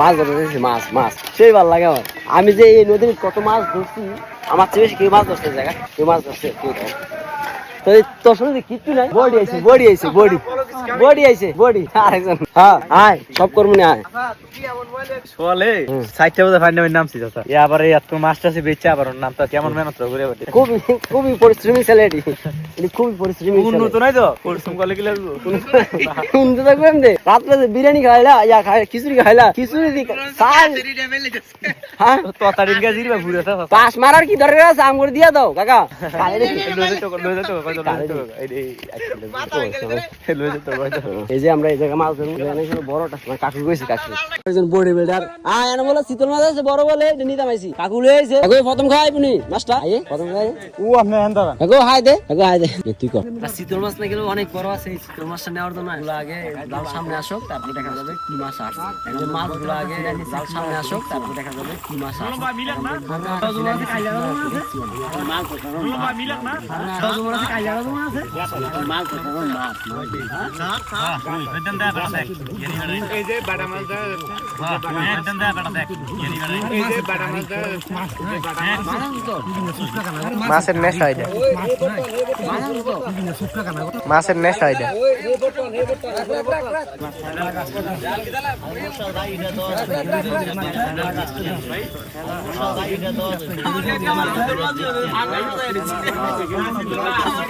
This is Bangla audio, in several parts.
মাছ ধরতে গেছি মাছ মাছ। সেই ভালো লাগে আমার। আমি যে এই নদীর কত মাছ ধরছি, আমার চেয়ে বেশি কেউ মাছ ধরছে জায়গা? কেউ মাছ ধরছে কেউ তো এই তোর সঙ্গে কিচ্ছু নাই। বডি আইছে বডি আইছে বডি। বডি আইছে বডি। আরেকজন। হ্যাঁ। আয় সব কর্মী আয়। সোয়ালে হুম। সাইডটা বোধহয় নাম ছিল এ আবার এই এত মাছটা সে বেচে আবার ওর নামটা কেমন মেহনত করে ঘুরে খুবই খুবই পরিশ্রমী ছেলে এটি এটি খুবই পরিশ্রমী ছেলে। উন্নত নাই তো? পরিশ্রম করলে কি লাগবে? শুনতে থাকবেন দে। রাত্রে যে বিরিয়ানি খাইলা ইয়া খাই খিচুড়ি খাইলা খিচুড়ি দি চাল হ্যাঁ? ততারিন কে জিরবা ঘুরে পাস মারার কি দরকার আছে? আম করে দিয়া দাও কাকা। লয়ে তো লয়ে তো তো এই এই লয়ে তো কত এই যে আমরা এই জায়গায় মাছ ধরবো বড়টা মানে কাকু কইছে কাকু একজন বডি বিল্ডার আয় এনে বলে শীতল মাছ আছে বড় বলে নিতাম আইছি কাকু লই আইছে প্রথম খাই পুনি মাছটা আইয়ে প্রথম খাই ও আপনি এন্ডা কাকু হাই দে কাকু হাই দে তুই কর শীতল মাছ না গেলে অনেক বড় আছে শীতল মাছটা নেওয়ার জন্য আগে জাল সামনে আসুক তারপর দেখা যাবে কি মাছ আসছে একদম মাছগুলো আগে জাল সামনে আসুক তারপর দেখা যাবে কি মাছ আসছে মাছ তো কারণ মাছ তো কারণ মাছ এই যে বাটা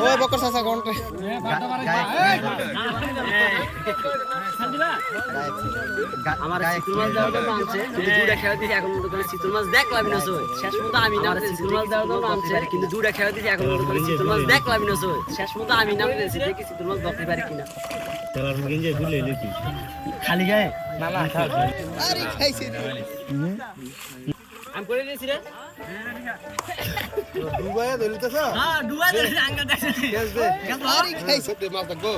ওই বকর চাচা কোনটা আমার চিতল মাছ দেওয়ার জন্য আনছে। কিন্তু দুটা খেলা দিয়েছি এখন মতো করে চিতল মাছ দেখলাম না সই শেষ মতো আমি না চিতল মাছ দেওয়ার জন্য আনছে কিন্তু দুটা খেলা দিয়েছি এখন মতো করে চিতল মাছ দেখলাম না সই শেষ মতো আমি নাম দেখি চিতল মাছ ধরতে পারি কিনা। খালি গায়ে? আমি করে দিয়েছি রে। দুবাই ধরিতেছ হ্যাঁ ডুবা দিয়েছি আঙ্গা দেখছি। কেস দে আরে খাইছে। তে মাছ দেখো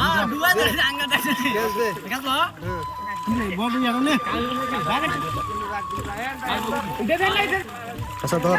হ্যাঁ ডুবা দিয়েছি আঙ্গা দেখছি। কেস আচ্ছা ধর।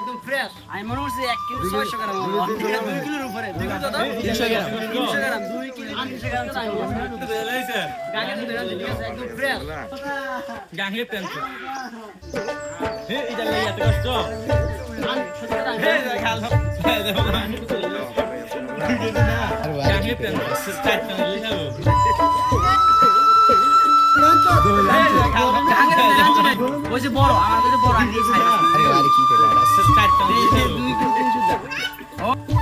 ফ্রেশ আমি মনে করছি এক কিলো ছয়শো গ্রাম দুই কিলোর উপরে তিনশো গ্রাম তিনশো গ্রাম দুই কিলো তিনশো গ্রাম গাঙের ঠিক আছে একদম ফ্রেশ গাঙের তেল হে এটা লাগে এত কষ্ট গাঙের তেল স্টার্ট করে যাব ওই যে বড় আমার কাছে বড় আমি এই সাইজ আছে। ও। ঢাকা তো দেরা